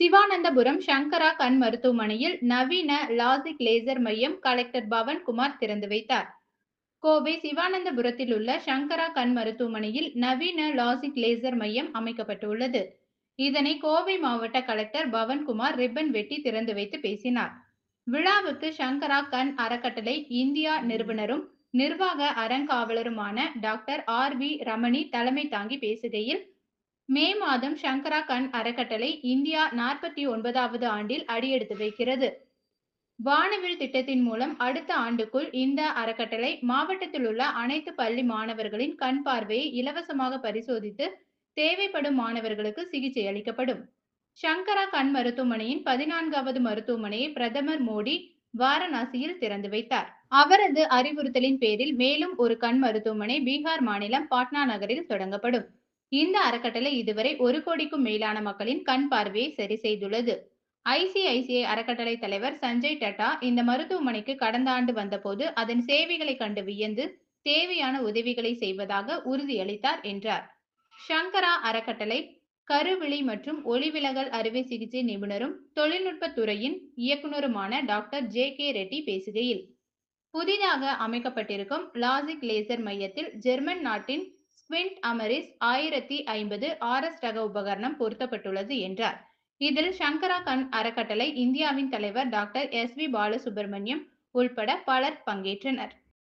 சிவானந்தபுரம் சங்கரா கண் மருத்துவமனையில் நவீன லாசிக் லேசர் மையம் கலெக்டர் பவன்குமார் திறந்து வைத்தார். கோவை சிவானந்தபுரத்தில் உள்ள சங்கரா கண் மருத்துவமனையில் நவீன லாசிக் லேசர் மையம் அமைக்கப்பட்டுள்ளது. இதனை கோவை மாவட்ட கலெக்டர் பவன்குமார் ரிப்பன் வெட்டி திறந்து வைத்து பேசினார். விழாவுக்கு சங்கரா கண் அறக்கட்டளை இந்தியா நிறுவனரும் நிர்வாக அறங்காவலருமான டாக்டர் ஆர் வி ரமணி தலைமை தாங்கி பேசுகையில் மே மாதம் சங்கரா கண் அறக்கட்டளை இந்தியா நாற்பத்தி ஒன்பதாவது ஆண்டில் அடியெடுத்து வைக்கிறது. வானவில் திட்டத்தின் மூலம் அடுத்த ஆண்டுக்குள் இந்த அறக்கட்டளை மாவட்டத்தில் உள்ள அனைத்து பள்ளி மாணவர்களின் கண் பார்வையை இலவசமாக பரிசோதித்து தேவைப்படும் மாணவர்களுக்கு சிகிச்சை அளிக்கப்படும். சங்கரா கண் மருத்துவமனையின் பதினான்காவது மருத்துவமனையை பிரதமர் மோடி வாரணாசியில் திறந்து வைத்தார். அவரது அறிவுறுத்தலின் பேரில் மேலும் ஒரு கண் மருத்துவமனை பீகார் மாநிலம் பாட்னா நகரில் தொடங்கப்படும். இந்த அறக்கட்டளை இதுவரை ஒரு கோடிக்கும் மேலான மக்களின் கண் பார்வையை சரி செய்துள்ளது. ஐசிஐசிஐ அறக்கட்டளை தலைவர் சஞ்சய் டட்டா இந்த மருத்துவமனைக்கு கடந்த ஆண்டு வந்தபோது அதன் சேவைகளை கண்டு வியந்து தேவையான உதவிகளை செய்வதாக உறுதியளித்தார் என்றார். சங்கரா அறக்கட்டளை கருவிழி மற்றும் ஒளிவிலகல் அறுவை சிகிச்சை நிபுணரும் தொழில்நுட்பத் துறையின் இயக்குநருமான டாக்டர் ஜே கே ரெட்டி பேசுகையில் புதிதாக அமைக்கப்பட்டிருக்கும் லாசிக் லேசர் மையத்தில் ஜெர்மன் நாட்டின் ஸ்விண்ட் அமரிஸ் ஆயிரத்தி ஐம்பது ஆர்எஸ் ரக உபகரணம் பொருத்தப்பட்டுள்ளது என்றார். இதில் சங்கரா கண் அறக்கட்டளை இந்தியாவின் தலைவர் டாக்டர் எஸ் வி பாலசுப்ரமணியம் உள்பட பலர் பங்கேற்றனர்.